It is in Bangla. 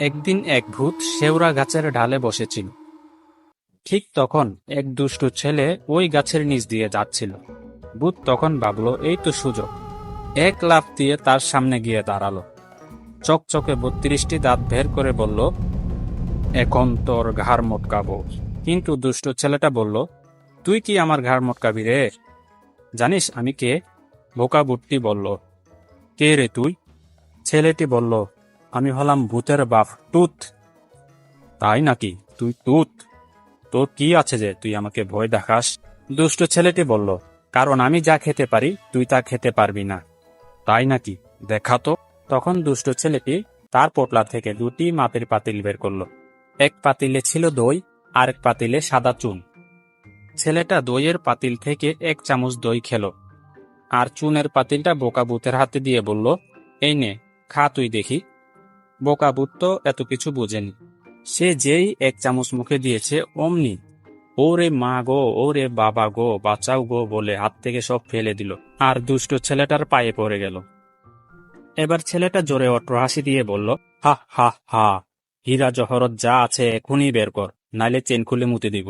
একদিন এক ভূত শেওড়া গাছের ঢালে বসেছিল। ঠিক তখন এক দুষ্টু ছেলে ওই গাছের নিচ দিয়ে যাচ্ছিল। ভূত তখন ভাবলো, এই তো সুযোগ। এক লাফ দিয়ে তার সামনে গিয়ে দাঁড়াল। চকচকে বত্রিশটি দাঁত বের করে বলল, এখন তোর ঘাড় মটকাবো। কিন্তু দুষ্ট ছেলেটা বলল, তুই কি আমার ঘাড় মটকাবি রে? জানিস আমি কে? বোকা বুট্টি বলল, কে রে তুই? ছেলেটি বলল আমি হলাম ভূতের বাপ, টুত। তাই নাকি? তুই তুত তোর কি আছে যে তুই আমাকে ভয় দেখাস? দুষ্ট ছেলেটি বলল, কারণ আমি যা খেতে পারি, তুই তা খেতে পারবি না। তাই নাকি? দেখা তো। তখন দুষ্ট ছেলেটি তার পোটলা থেকে দুটি মাপের পাতিল বের করল। এক পাতিলে ছিল দই আর এক পাতিলে সাদা চুন। ছেলেটা দইয়ের পাতিল থেকে এক চামচ দই খেলো। আর চুনের পাতিলটা বোকা বুতের হাতে দিয়ে বলল, এই নে, খা তুই দেখি। বোকা বুত তো এত কিছু বোঝেনি। সে যেই এক চামচ মুখে দিয়েছে, অমনি, ওরে মা গো, ওরে বাবা গো, বাঁচাও গো বলে হাত থেকে সব ফেলে দিল, আর দুষ্ট ছেলেটার পায়ে পড়ে গেল। এবার ছেলেটা জোরে অট্র হাসি দিয়ে বলল, হা হা হা, হীরা জহরত যা আছে এখনই বের কর, নাইলে চেন খুলে মুতে দিব।